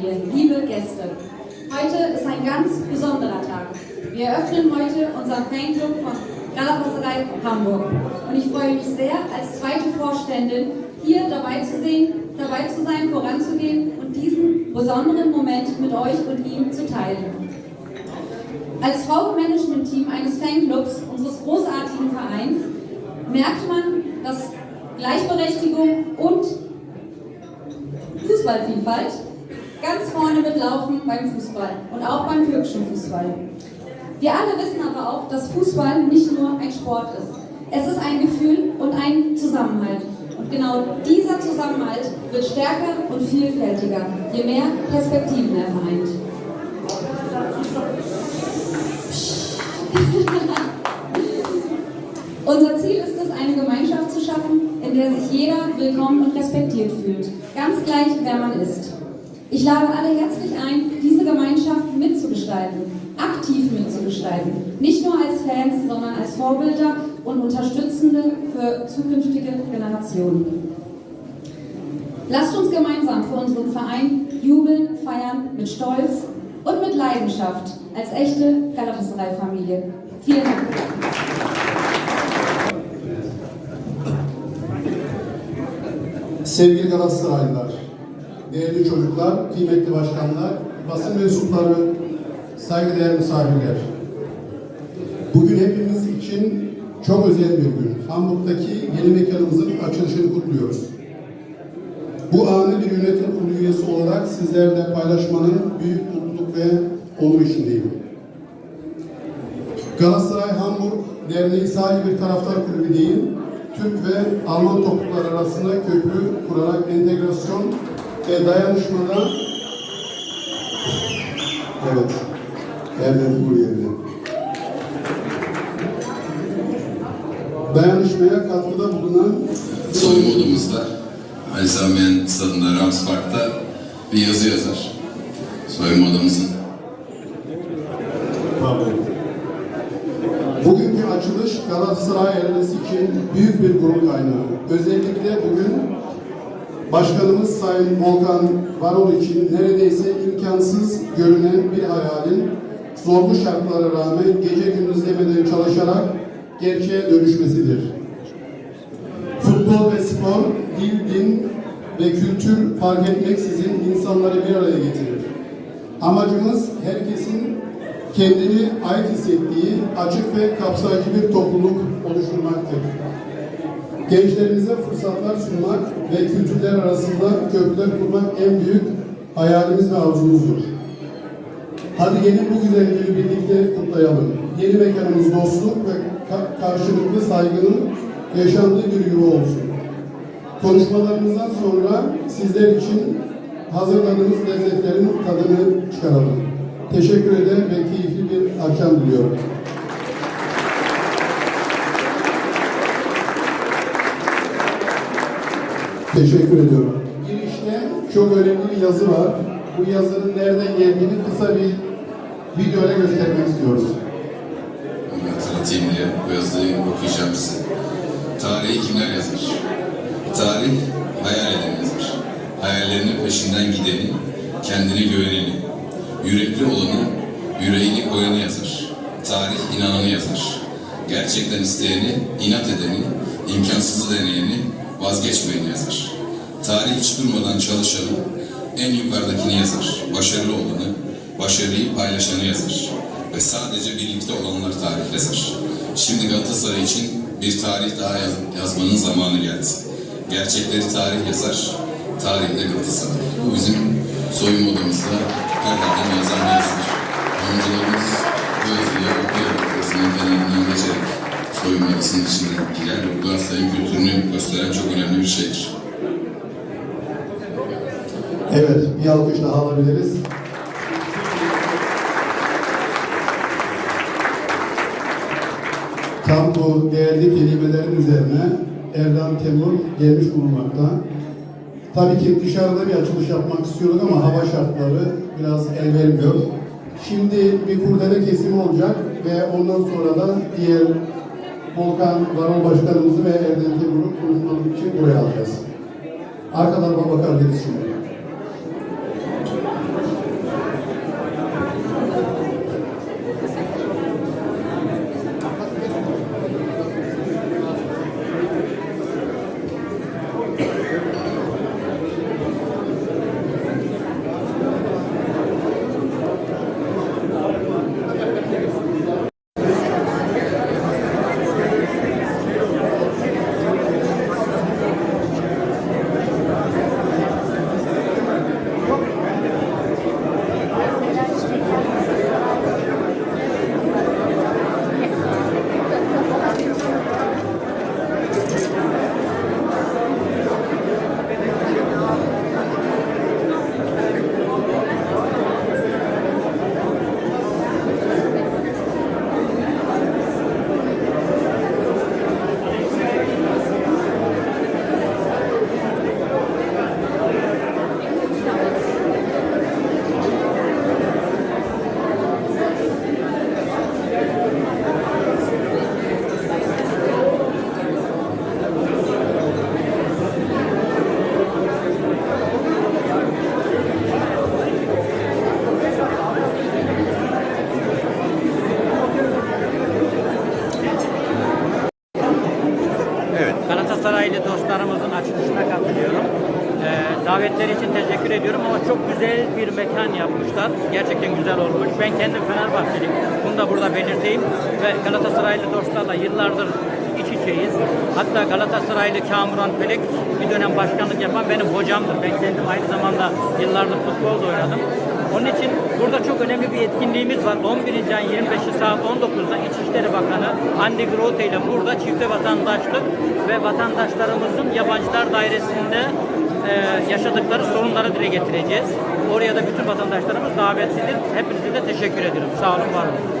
Heute ist ein ganz besonderer Tag. Wir eröffnen heute unseren Fanclub von Galapagosei Hamburg. Und ich freue mich sehr, als zweite Vorständin hier dabei zu sehen, dabei zu sein, voranzugehen und diesen besonderen Moment mit euch und ihm zu teilen. Als Frauenmanagement-Team eines Fanclubs unseres großartigen Vereins merkt man, dass Gleichberechtigung und Fußballvielfalt ganz vorne mitlaufen beim Fußball und auch beim türkischen Fußball. Wir alle wissen aber auch, dass Fußball nicht nur ein Sport ist. Es ist ein Gefühl und ein Zusammenhalt. Und genau dieser Zusammenhalt wird stärker und vielfältiger, je mehr Perspektiven er vereint. Unser Ziel ist es, eine Gemeinschaft zu schaffen, in der sich jeder willkommen und respektiert fühlt, ganz gleich, wer man ist. Ich lade alle herzlich ein, diese Gemeinschaft mitzugestalten, aktiv mitzugestalten, nicht nur als Fans, sondern als Vorbilder und Unterstützende für zukünftige Generationen. Lasst uns gemeinsam für unseren Verein jubeln, feiern mit Stolz und mit Leidenschaft als echte Galatasaray-Familie. Vielen Dank. Sevgili Galatasaraylılar, değerli çocuklar, kıymetli başkanlar, basın mensupları, saygıdeğer misafirler. Bugün hepimiz için çok özel bir gün. Hamburg'daki yeni mekanımızın açılışını kutluyoruz. Bu anı bir yönetim kurulu üyesi olarak sizlerle paylaşmanın büyük mutluluk ve onur içindeyim. Galatasaray Hamburg Derneği sadece bir taraftar kulübü değil, Türk ve Alman topluluklar arasında köprü kurarak entegrasyon ve dayanışmada Evet, Erdem Kur yerine. Dayanışmaya katkıda bulunan soyunma odamızda Ali Sami Yen stadında Rams Park'ta bir yazı yazar. Soyunma odamızın. Pardon. Bugünkü açılış Galatasaray ailesi için büyük bir gurur kaynağı. Özellikle bugün Başkanımız Sayın Volkan Varol için neredeyse imkansız görünen bir hayalin zorlu şartlara rağmen gece gündüz demeden çalışarak gerçeğe dönüşmesidir. Futbol ve spor, dil, din ve kültür fark etmeksizin insanları bir araya getirir. Amacımız herkesin kendini ait hissettiği açık ve kapsayıcı bir topluluk oluşturmaktır. Gençlerimize fırsatlar sunmak ve kültürler arasında köprüler kurmak en büyük hayalimiz ve arzumuzdur. Hadi gelin bu güzel günü birlikte kutlayalım. Yeni mekanımız dostluk ve ka- karşılıklı saygının yaşandığı bir yuva olsun. Konuşmalarımızdan sonra sizler için hazırladığımız lezzetlerin tadını çıkaralım. Teşekkür ederim ve keyifli bir akşam diliyorum. Teşekkür ediyorum. Girişte çok önemli bir yazı var. Bu yazının nereden geldiğini kısa bir videoyla göstermek istiyoruz. Onu hatırlatayım diye bu yazıyı okuyacağım size. Tarihi kimler yazar? Tarih hayal edeni yazar. Hayallerinin peşinden gideni, kendine güveneni, yürekli olanı, yüreğini koyanı yazar. Tarih inananı yazar. Gerçekten isteyeni, inat edeni, imkansızı deneyeni, vazgeçmeyeni yazar. Tarih hiç durmadan çalışanı, en yukarıdakini yazar. Başarılı olanı, başarıyı paylaşanı yazar. Ve sadece birlikte olanlar tarih yazar. Şimdi Galatasaray için bir tarih daha yaz- yazmanın zamanı geldi. Gerçekleri tarih yazar, tarih de Galatasaray. Bu bizim soyunma odamızda her daim yazan bir yazıdır. Oyuncularımız bu yazıyı okuyarak, yazının kenarından geçerek soyunma odasının içine girer. Bu Galatasaray'ın kültürünü gösteren çok önemli bir şeydir. Evet, bir alkış daha alabiliriz. Tam bu değerli kelimelerin üzerine Erdem Temur gelmiş bulunmakta. Tabii ki dışarıda bir açılış yapmak istiyorduk ama hava şartları biraz el vermiyor. Şimdi bir kurdele kesimi olacak ve ondan sonra da diğer Volkan Varol Başkanımızı ve Erdem Temur'u konuşmaları için buraya alacağız. Arkadan bakabiliriz şimdi. Evet. Galatasaraylı dostlarımızın açılışına katılıyorum. E, davetleri için teşekkür ediyorum ama çok güzel bir mekan yapmışlar. Gerçekten güzel olmuş. Ben kendim Fenerbahçeliyim. Bunu da burada belirteyim. Ve Galatasaraylı dostlarla yıllardır iç içeyiz. Hatta Galatasaraylı Kamuran Pelek bir dönem başkanlık yapan benim hocamdır. Ben kendim aynı zamanda yıllardır futbolda oynadım. Onun için burada çok önemli bir etkinliğimiz var. 11. ayın 25'i saat 19'da İçişleri Bakanı Andy Grote ile burada çifte vatandaşlık ve vatandaşlarımızın yabancılar dairesinde e, yaşadıkları sorunları dile getireceğiz. Oraya da bütün vatandaşlarımız davetlidir. Hepinize de teşekkür ederim. Sağ olun, var olun.